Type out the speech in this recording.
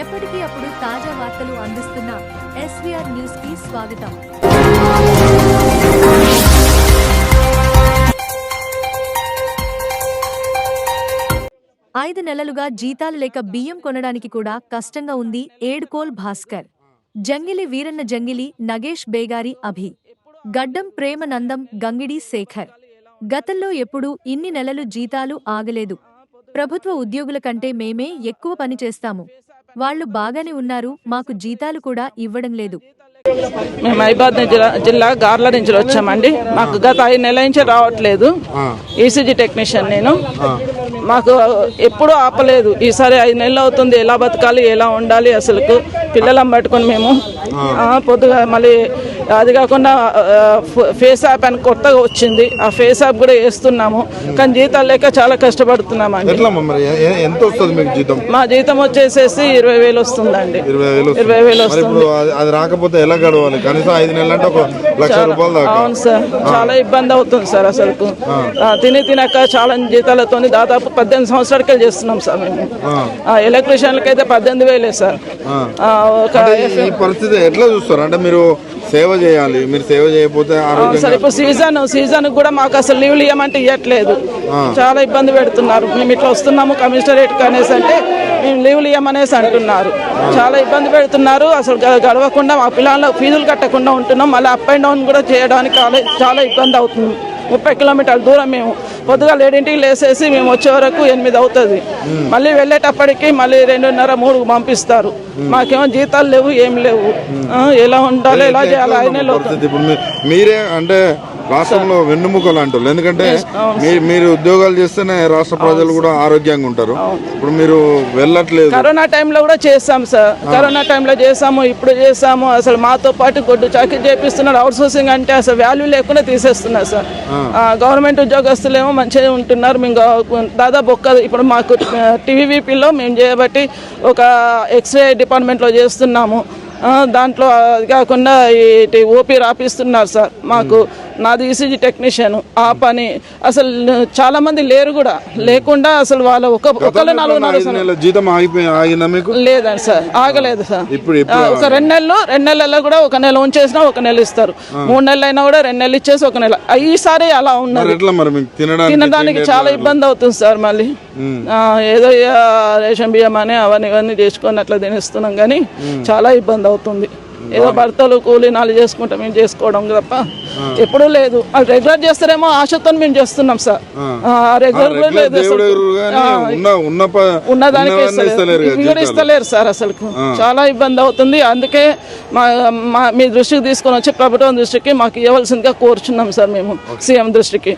ఎప్పటికీ అప్పుడు తాజా వార్తలు అందిస్తున్న ఎస్వీఆర్ న్యూస్కి స్వాగతం. ఐదు నెలలుగా జీతాలు లేక బియ్యం కొనడానికి కూడా కష్టంగా ఉంది ఏడుకోల్ భాస్కర్. జంగిలి వీరన్న జంగిలి నగేష్ బేగారి అభి. గడ్డం ప్రేమనందం గంగిడి శేఖర్. గతంలో ఎప్పుడూ ఇన్ని నెలలు జీతాలు ఆగలేదు. ప్రభుత్వ ఉద్యోగుల కంటే మేమే ఎక్కువ పని చేస్తాము. వాళ్ళు బాగానే ఉన్నారు మాకు జీతాలు కూడా ఇవ్వడం లేదు. మేము మహిబాద్ జిల్లా జిల్లా గార్ల నుంచి వచ్చామండి. మాకు గత ఐదు నెలల నుంచి రావట్లేదు ఈసీజీ టెక్నీషియన్ నేను. మాకు ఎప్పుడూ ఆపలేదు. ఈసారి ఐదు నెలలు అవుతుంది. ఎలా బతకాలి? ఎలా ఉండాలి? అసలుకు పిల్లలను పట్టుకొని మేము ఆ, పొద్దుగా మళ్ళీ అది కాకుండా ఫేస్ యాప్ అని కొత్తగా వచ్చింది. ఆ ఫేస్ యాప్ కూడా వేస్తున్నాము. కానీ జీతాలు లేక చాలా ఎ- ఎంత వస్తుంది మీకు జీతం? మా జీతం వచ్చేసేసి ఇరవై వేలు వస్తుందండి. ఇరవై వేలు వస్తుంది. అది- రాకపోతే ఎలా గడవాలి? కనీసం ఐదు నెలలు అంటే ఒక లక్ష రూపాయలు అవును సార్. చాలా ఇబ్బంది అవుతుంది సార్ అసలు తిని తినక చాలా జీతాలతో దాదాపు పద్దెనిమిది సంవత్సరాలకే చేస్తున్నాం సార్ మేము. ఎలక్ట్రీషియన్లకి అయితే పద్దెనిమిది వేలే సార్. ఒక పరిస్థితి ఎట్లా చూస్తారు? అంటే మీరు సేవ చేయాలి. మీరు సేవ చేయకపోతే సార్ ఇప్పుడు సీజన్ సీజన్ కూడా మాకు అసలు లీవ్లు ఇవ్వమంటే ఇవ్వట్లేదు చాలా ఇబ్బంది పెడుతున్నారు. మేము ఇట్లా వస్తున్నాము కమిషనరేట్ అనేసి అంటే మేము లీవ్లు ఇవ్వమనేసి అంటున్నారు. చాలా ఇబ్బంది పెడుతున్నారు. అసలు గడవకుండా మా పిల్లల ఫీజులు కట్టకుండా ఉంటున్నాం. మళ్ళీ అప్ అండ్ డౌన్ కూడా చేయడానికి చాలా ఇబ్బంది అవుతుంది. ముప్పై కిలోమీటర్ల దూరం మేము. పొద్దుగా ఏడింటికి లేసేసి మేము వచ్చే వరకు ఎనిమిది అవుతుంది. మళ్ళీ వెళ్ళేటప్పటికి మళ్ళీ రెండున్నర మూడు పంపిస్తారు. మాకేమో జీతాలు లేవు ఏం లేవు. ఎలా ఉండాలి ఎలా చేయాలి మీ- మీరే అంటే రాష్ట్రంలో వెన్నుముకలు అంటారు ఎందుకంటే మీ- మీరు ఉద్యోగాలు చేస్తేనే రాష్ట్ర ప్రజలు కూడా ఆరోగ్యంగా ఉంటారు. ఇప్పుడు మీరు వెళ్ళట్లేదు. కరోనా టైంలో కూడా చేస్తాం సార్. కరోనా టైంలో చేసాము ఇప్పుడు చేసాము అసలు మాతో పాటు గొడ్డు చాకరీ చేపిస్తున్నారు. అవుట్ సోర్సింగ్ అంటే అసలు వాల్యూ లేకుండా తీసేస్తున్నారు సార్. గవర్నమెంట్ ఉద్యోగస్తులేమో మంచిగా ఉంటున్నారు. మేము దాదాపు ఒక్క ఇప్పుడు మాకు టీవీపీలో మేము చేయబట్టి ఒక ఎక్స్రే డిపార్ట్మెంట్లో చేస్తున్నాము. దాంట్లో అది కాకుండా ఓపీ రాపిస్తున్నారు సార్. మాకు నాది ఈసీజీ టెక్నీషియన్ ఆ పని. అసలు చాలా మంది లేరు కూడా. లేకుండా అసలు వాళ్ళ ఒక ఒకళ్ళు నాలుగు నాలుగు జీతం లేదండి సార్ ఆగలేదు సార్. ఒక రెండు నెలలు రెండు నెలల్లో కూడా ఒక నెల ఉంచేసినా ఒక నెల ఇస్తారు. మూడు నెలలు అయినా కూడా రెండు నెలలు ఇచ్చేసి ఒక నెల. ఈసారి అలా ఉన్నది. ఎట్లా మరి మీకు తినడానికి చాలా ఇబ్బంది అవుతుంది సార్ మళ్ళీ. ఏదో రేషన్ బియ్యం అని అవన్నీ ఇవన్నీ చేసుకొని అట్లా తినేస్తున్నాం కానీ చాలా ఇబ్బంది అవుతుంది. ఏదో భర్తలు కూలీ నాలుగు చేసుకుంటాం మేము చేసుకోవడం తప్ప ఎప్పుడూ లేదు. అది రెగ్యులర్ చేస్తారేమో ఆశతో మేము చేస్తున్నాం సార్. రెగ్యులర్ కూడా లేదు ఉన్న ఉన్నవన్నీ ఇస్తలేరు. కూడా సార్ అసలు చాలా ఇబ్బంది అవుతుంది. అందుకే మా మా మీ దృష్టికి తీసుకొని వచ్చి ప్రభుత్వం దృష్టికి మాకు ఇవ్వాల్సిందిగా కోరుచున్నాం సార్ మేము సీఎం దృష్టికి.